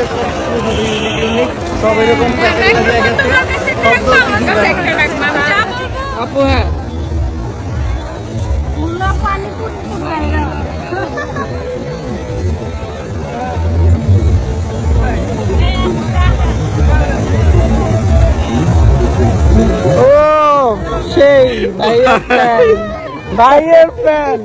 আমাদের সব এরকম সবগুলো আপু হ্যাঁ। ও সেই ভাইয়ের ফ্যান ভাইয়ের ফ্যান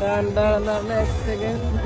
ডান ডান ডান এক সেকেন্ড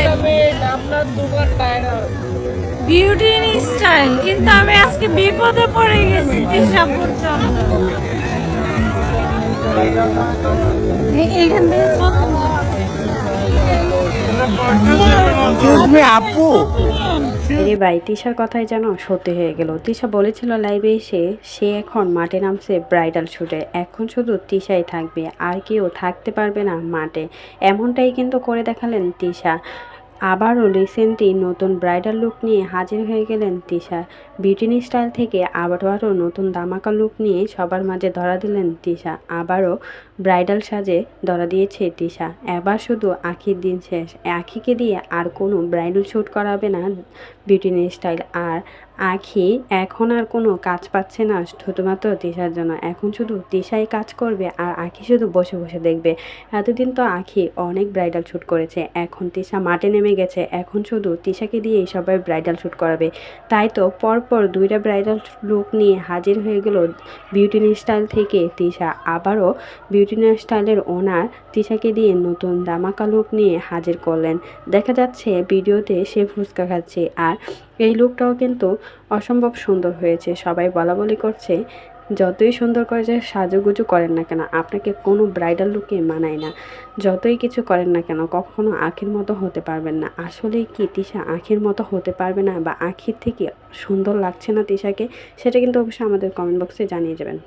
আপনার দোকান টায়ার বিউটি স্টাইল কিন্তু আমি আজকে বিপদে পড়ে গেছি দিশা পর্যন্ত। থেকে আপু। রে ভাই তিশার কথাই যেন সত্যি হয়ে গেল। তিশা বলেছিল লাইভে এসে সে এখন মাঠে নামছে ব্রাইডাল শুটে এখন শুধু তিশাই থাকবে আর কেউ থাকতে পারবে না মাঠে। এমনটাই কিন্তু করে দেখালেন তিশা। আবারও রিসেন্টলি নতুন ব্রাইডাল লুক নিয়ে হাজির হয়ে গেলেন তিশা। বিউটিনি স্টাইল থেকে আবারও নতুন দামাকা লুক নিয়ে সবার মাঝে ধরা দিলেন তিশা। আবারও ব্রাইডাল সাজে ধরা দিয়েছে তিশা। এবার শুধু আখির দিন শেষ। আখিকে দিয়ে আর কোনো ব্রাইডাল শ্যুট করাবে না বিউটিনি স্টাইল। আর আখি, এখন আর কোনো কাজ পাচ্ছে না। শুধুমাত্র তিশার জন্য। এখন শুধু তিশাই কাজ করবে আর আখি শুধু বসে বসে দেখবে। এতদিন তো আখি অনেক ব্রাইডাল শ্যুট করেছে। এখন তিশা মাঠে নেমে গেছে। এখন শুধু তিশাকে দিয়েই সবাই ব্রাইডাল শ্যুট করাবে। তাই তো পরপর দুইটা ব্রাইডাল লুক নিয়ে হাজির হয়ে গেল বিউটিনি স্টাইল থেকে তিশা। আবারও বিউটিনি স্টাইলের ওনার তিশাকে দিয়ে নতুন দামাকা লুক নিয়ে হাজির করলেন। দেখা যাচ্ছে ভিডিওতে সে ফুচকা খাচ্ছে আর এই লুকটাও কিন্তু অসম্ভব সুন্দর হয়েছে। সবাই বলা বলি করছে, যতই সুন্দর করে যে সাজুগুজু করেন না কেন। আপনাকে কোনো ব্রাইডাল লুকে মানায় না। যতই কিছু করেন না কেন, কখনো আখির মতো হতে পারবেন না। আসলে কি তিশা আখির মতো হতে পারবে না বা আখির থেকে সুন্দর লাগছে না তিশাকে? সেটা কিন্তু অবশ্যই আমাদের কমেন্ট বক্সে জানিয়ে যাবেন।